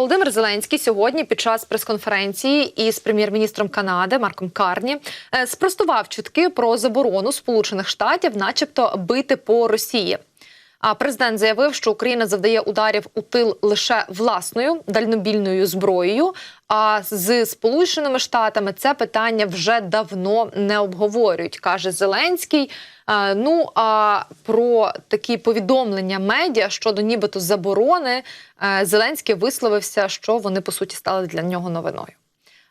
Володимир Зеленський сьогодні під час прес-конференції із прем'єр-міністром Канади Марком Карні е, спростував чутки про заборону Сполучених Штатів, начебто, бити по Росії. А президент заявив, що Україна завдає ударів у тил лише власною дальнобільною зброєю. А з Сполученими Штатами це питання вже давно не обговорюють, каже Зеленський. Ну а про такі повідомлення медіа щодо нібито заборони е, Зеленський висловився, що вони по суті стали для нього новиною.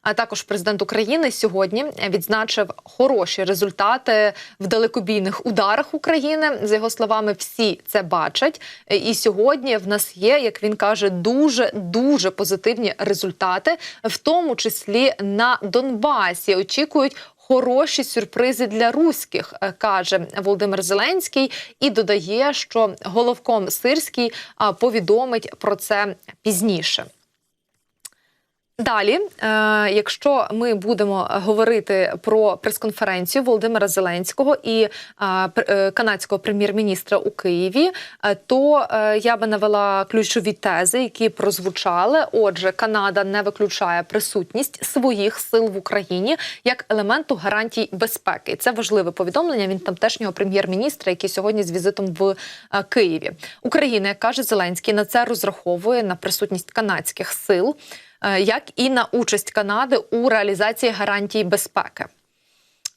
А також президент України сьогодні відзначив хороші результати в далекобійних ударах України. За його словами, всі це бачать. І сьогодні в нас є, як він каже, дуже дуже позитивні результати, в тому числі на Донбасі. Очікують. Хороші сюрпризи для руських, каже Володимир Зеленський, і додає, що головком Сирський повідомить про це пізніше. Далі, е, якщо ми будемо говорити про прес-конференцію Володимира Зеленського і е, е, канадського прем'єр-міністра у Києві, то я би навела ключові тези, які прозвучали. Отже, Канада не виключає присутність своїх сил в Україні як елементу гарантій безпеки. Це важливе повідомлення. Він тамтешнього прем'єр-міністра, який сьогодні з візитом в Києві. Україна, як каже Зеленський, на це розраховує на присутність канадських сил як і на участь Канади у реалізації гарантій безпеки.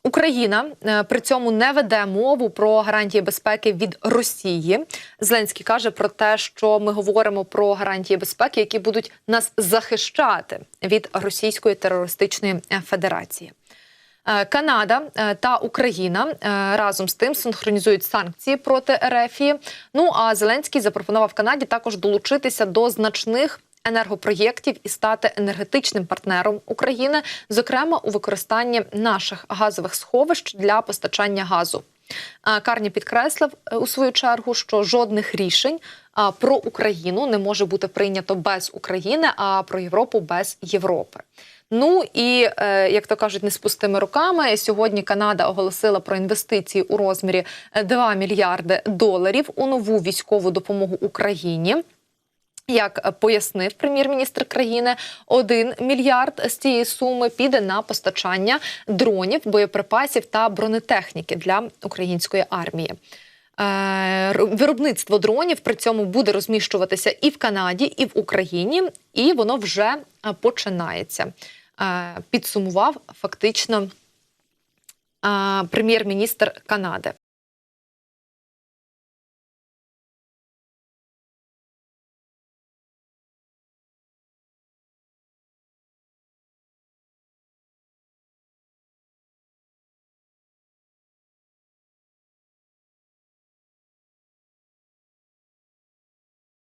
Україна е, при цьому не веде мову про гарантії безпеки від Росії. Зеленський каже про те, що ми говоримо про гарантії безпеки, які будуть нас захищати від Російської терористичної е, федерації. Е, Канада е, та Україна е, разом з тим синхронізують санкції проти РФ. Ну а Зеленський запропонував Канаді також долучитися до значних енергопроєктів і стати енергетичним партнером України, зокрема у використанні наших газових сховищ для постачання газу. Карні підкреслив е, у свою чергу, що жодних рішень про Україну не може бути прийнято без України, а про Європу без Європи. Ну і е, як то кажуть, не з пустими руками. Сьогодні Канада оголосила про інвестиції у розмірі е, 2 мільярди доларів у нову військову допомогу Україні. Як пояснив прем'єр-міністр країни, 1 мільярд з цієї суми піде на постачання дронів, боєприпасів та бронетехніки для української армії. Е, Виробництво дронів при цьому буде розміщуватися і в Канаді, і в Україні, і воно вже е, починається. Е, Підсумував фактично прем'єр-міністр Канади.